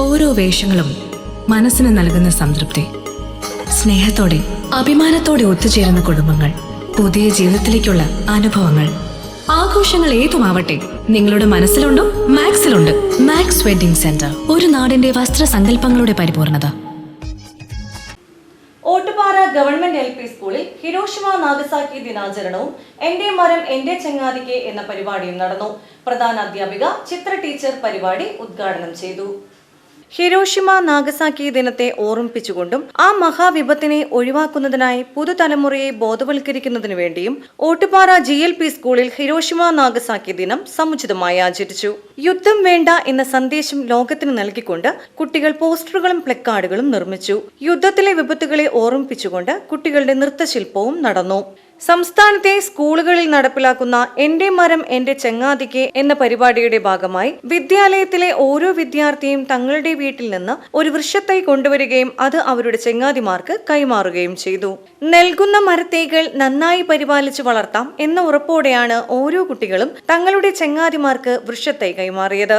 ഓരോ വേഷങ്ങളും മനസ്സിന് നൽകുന്ന സംതൃപ്തി. സ്നേഹത്തോടെ അഭിമാനത്തോടെ ഒത്തുചേരുന്ന കുടുംബങ്ങൾ പുതിയ ജീവിതത്തിലേക്കുള്ള അനുഭവങ്ങൾ. ആഘോഷങ്ങൾ ഏതുമാവട്ടെ നിങ്ങളുടെ മനസ്സിലുണ്ടോ മാക്സിലുണ്ട്. മാക്സ് വെഡിംഗ് സെന്റർ ഒരു നാടിന്റെ വസ്ത്രസങ്കല്പങ്ങളുടെ പരിപൂർണത. ഓട്ടുപാറ ഗവൺമെന്റ് എൽ പി സ്കൂളിൽ ഹിരോഷിമ നാഗസാക്കി ദിനാചരണവും എന്റെ മരം എന്റെ ചങ്ങാതിക്ക് എന്ന പരിപാടിയും നടന്നു. പ്രധാന അധ്യാപിക ചിത്ര ടീച്ചർ പരിപാടി ഉദ്ഘാടനം ചെയ്തു. ഹിരോഷിമ നാഗസാക്കി ദിനത്തെ ഓർമ്മിപ്പിച്ചുകൊണ്ടും ആ മഹാവിപത്തിനെ ഒഴിവാക്കുന്നതിനായി പുതുതലമുറയെ ബോധവൽക്കരിക്കുന്നതിനു വേണ്ടിയും ഓട്ടുപാറ ജി എൽ പി സ്കൂളിൽ ഹിരോഷിമ നാഗസാക്കി ദിനം സമുചിതമായി ആചരിച്ചു. യുദ്ധം വേണ്ട എന്ന സന്ദേശം ലോകത്തിന് നൽകിക്കൊണ്ട് കുട്ടികൾ പോസ്റ്ററുകളും പ്ലക്കാർഡുകളും നിർമ്മിച്ചു. യുദ്ധത്തിലെ വിപത്തുകളെ ഓർമ്മിപ്പിച്ചുകൊണ്ട് കുട്ടികളുടെ നൃത്തശില്പവും നടന്നു. സംസ്ഥാനത്തെ സ്കൂളുകളിൽ നടപ്പിലാക്കുന്ന എന്റെ മരം എന്റെ ചെങ്ങാതിക്ക് എന്ന പരിപാടിയുടെ ഭാഗമായി വിദ്യാലയത്തിലെ ഓരോ വിദ്യാർത്ഥിയും തങ്ങളുടെ വീട്ടിൽ നിന്ന് ഒരു വൃക്ഷത്തൈ കൊണ്ടുവരികയും അത് അവരുടെ ചെങ്ങാതിമാർക്ക് കൈമാറുകയും ചെയ്തു. നൽകുന്ന മരത്തൈകൾ നന്നായി പരിപാലിച്ചു വളർത്താം എന്ന ഉറപ്പോടെയാണ് ഓരോ കുട്ടികളും തങ്ങളുടെ ചെങ്ങാതിമാർക്ക് വൃക്ഷത്തൈ കൈമാറിയത്.